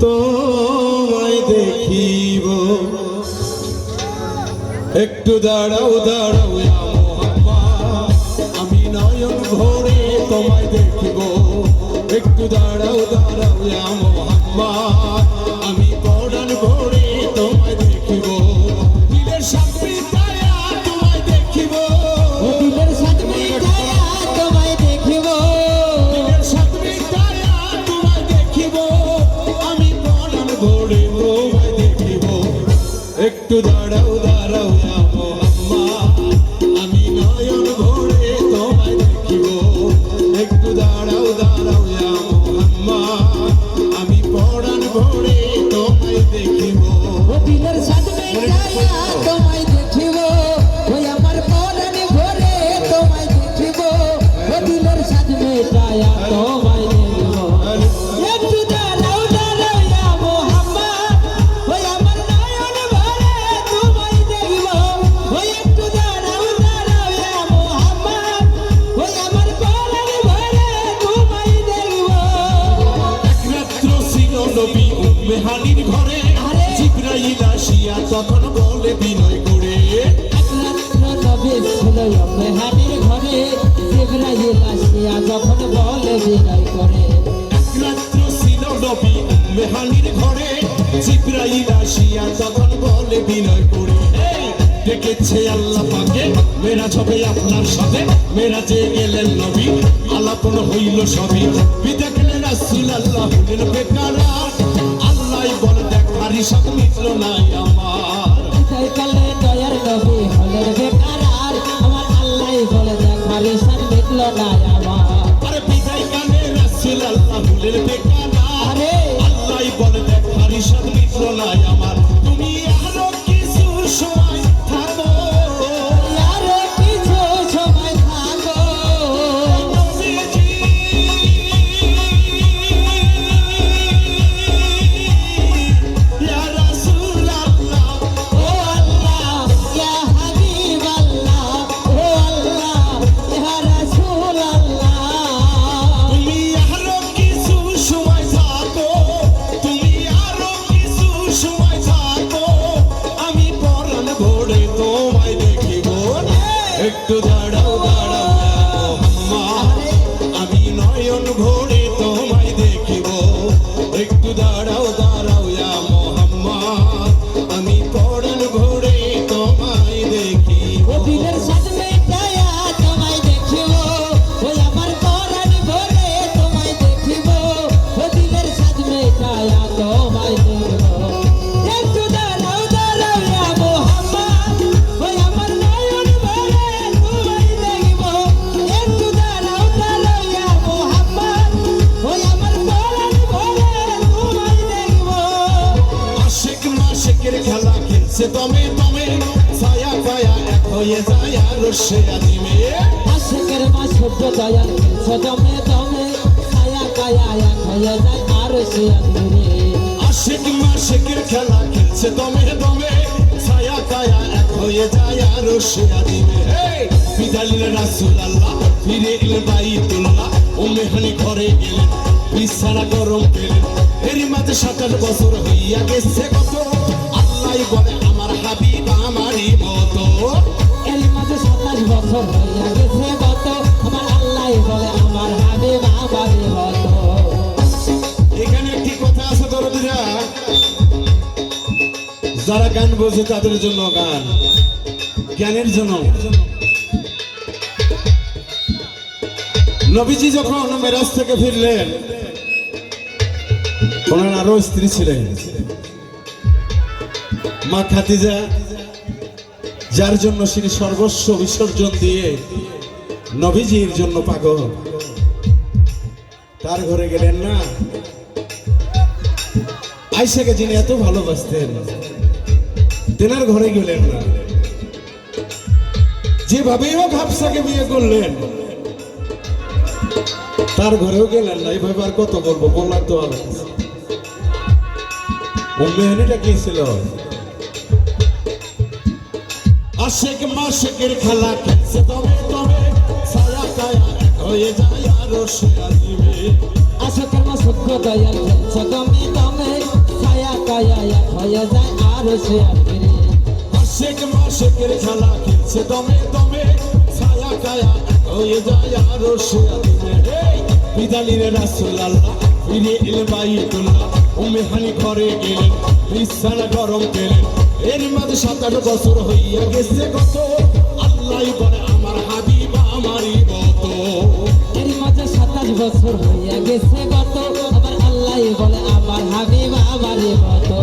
তোমায় দেখিব। একটু দাঁড়াও দাঁড়াও আমি নয়ন ভরে তোমায় দেখিব। একটু দাঁড়াও দাঁড়াও ইয়া একটু দাঁড়াও দাঁড়াও মোহাম্মদ আমি নয়ন ভরে তোমায় দেখিব। একটু দাঁড়াও দাঁড়াও ইয়া আমি পড়ান ভরে তোমায় দেখিব। দিলের সামনে হানির ঘরে। জিব্রাইল আসিয়া তখন বলে বিনয় করে মেহানির ঘরে। জিব্রাইল আসিয়া যখন বলে বিদায় করে। একমাত্র ছিল নবী উম্মে ঘরে। জিব্রাইল আসিয়া তখন বলে বিনয় করে ডেকেছে আল্লাহ পাকে। মেরা হবে আপনার সাথে। মেরা যে গেলেন নবী আলাপন হইল সবই বিদা গেলেন রাসূল আল্লাহ হলেন বেকারা আল্লাহ বলে দেখার সব মিত্র নাই আমার। কালে দয়ার নবী হলের বেকার আমার আল্লাহ বলে দেখার সব মিত্র নাই আমার। আরে বিদায় কানে রাসূল আল্লাহ হলের বেকারা। একটু আর সে আশেকের মা সভ্য দয়াল খেলছে দমে দমে ছায়া কায়া, এক যায় আর সে আদরে আশেক মাশেকের খেলা খেলছে দমে দমে, ছায়া পায়া এক যায় আর সে আজিমে বিদালিল রাসুল আল্লাহ ফিরে এলেন বাইতুল্লাহ, ও মেহানি ঘরে গেলেন বিছানা গরম পেলেন। এরই মাঝে সাতাশ বছর হইয়া গেছে কত। আল্লাহ বলে, আমার হাবিব আমারই বছর যারা গান বোঝে তাদের জন্য গান, জ্ঞানের জন্য। নবীজি যখন মেরাজ থেকে ফিরলেন, ওনার আরও স্ত্রী ছিলেন। মা খাতিজা যার জন্য তিনি সর্বস্ব বিসর্জন দিয়ে নবীজির জন্য পাগল। তার ঘরে গেলেন না। আইসাকে যিনি এত ভালোবাসতেন, তেনার ঘরে গেলেন না। যেভাবেই হোক হাফসাকে বিয়ে করলেন, তার ঘরেও গেলেন না। এইভাবে আর কত বলব, বলার তো আলো ও মেহনিটা কি ছিল? আশেক মাসেকের খেলা খেলছে। তবে তবে ছায়া কায়া হয়ে যায় আর সে আজিবে আশকের মা সভ্য দয়াল খেলছে? দমে দমে হয়ে যায় আরও সে আখেরে আশেক মাসেকের খেলা খেলছে। দমে দমে ছায়া কায়া হয়ে যায় আরও সে আদিনে বিদালির রাসুল আল্লাহ ফিরে এলে বাইতুল্লাহ। উমে হানি ঘরে গেলেন বিছানা গরম পেলেন। এর মাঝে সাত আট বছর হইয়া গেছে কত? আল্লাহ বলে আমার হাবিব আমারই মতো। এর মাঝে সাতাশ বছর হইয়া গেছে গত আবার আল্লাহ বলে আমার হাবিব আমার মতো।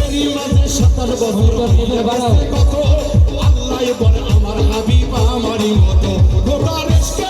এরই মাঝে সাতাশ বছর হইয়া গেছে কত? আল্লাহ বলে আমার হাবিব আমারই মতো। গোটা রেস্কের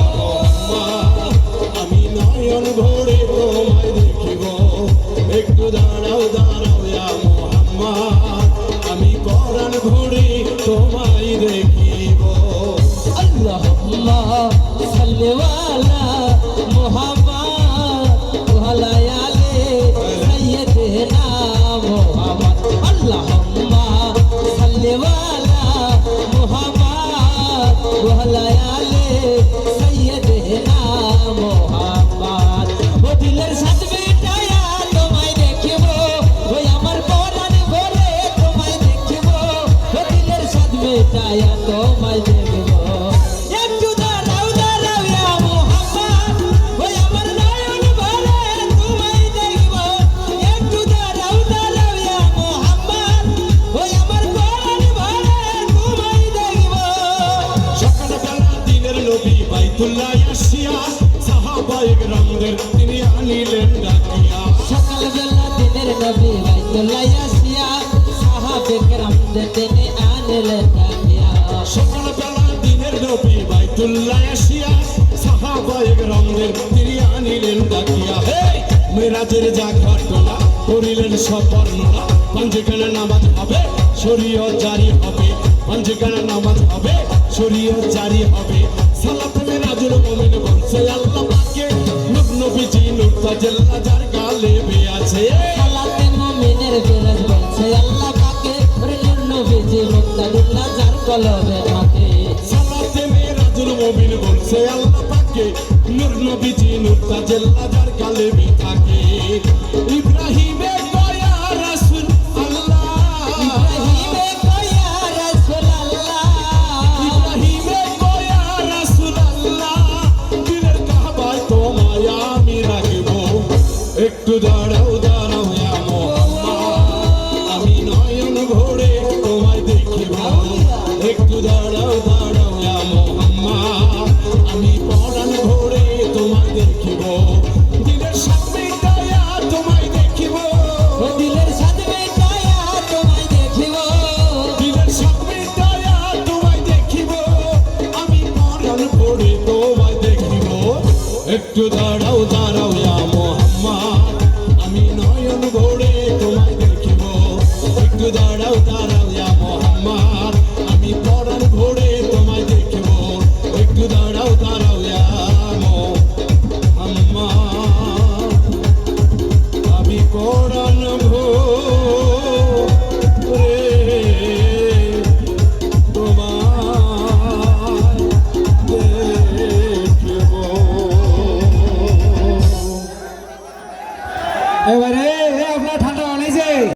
নবী বাইতুল্লাহ আসিয়া সাহাবায়ে রামদের তিনি আনিলেন ডাকিয়া। সকালবেলা দিনের নবী বাইতুল্লাহ আসিয়া সাহাবে কেরামদের তিনি আনলেন ডাকিয়া। সকালবেলা দিনের নবী বাইতুল্লাহ আসিয়া সাহাবায়ে রামদের তিনি আনিলেন ডাকিয়া। হে মেরাজের যা ঘটনা করিলেন সব বর্ণনা। পঞ্চখানে নামাজ হবে শরীয় জারি হবে। পঞ্চখানে নামাজ হবে শরীয় জারি হবে। নবীজি যার গালে আছে। সালাতে মুমিনের বিরাজ বলছে আল্লাহ পাকে ওরে নূর নবীজি মুক্তাদুল্লাহ যার কলবে থাকে। সালাতে মেরাজুল মুমিন বলছে আল্লাহ পাকে নূর নবীজি নূর তাজাল্লা যার গালে থাকে। ইব্রাহিমে একটু দাঁড়াও দাঁড়াও আমি নয়ন ভরে তোমায় দেখিব। একটু দাঁড়াও দাঁড়াও আমি পরাণ ভরে তোমায় দেখিব। দিনের সামনে দয়া তোমায় দেখিব। দিলের সাথে মিটায়া তোমায় দেখিব। দিনের সামনে দয়া তোমায় দেখিব। আমি পরাণ ভরে তোমায় দেখিব। একটু দাঁড়াও দাঁড়াও পরাণ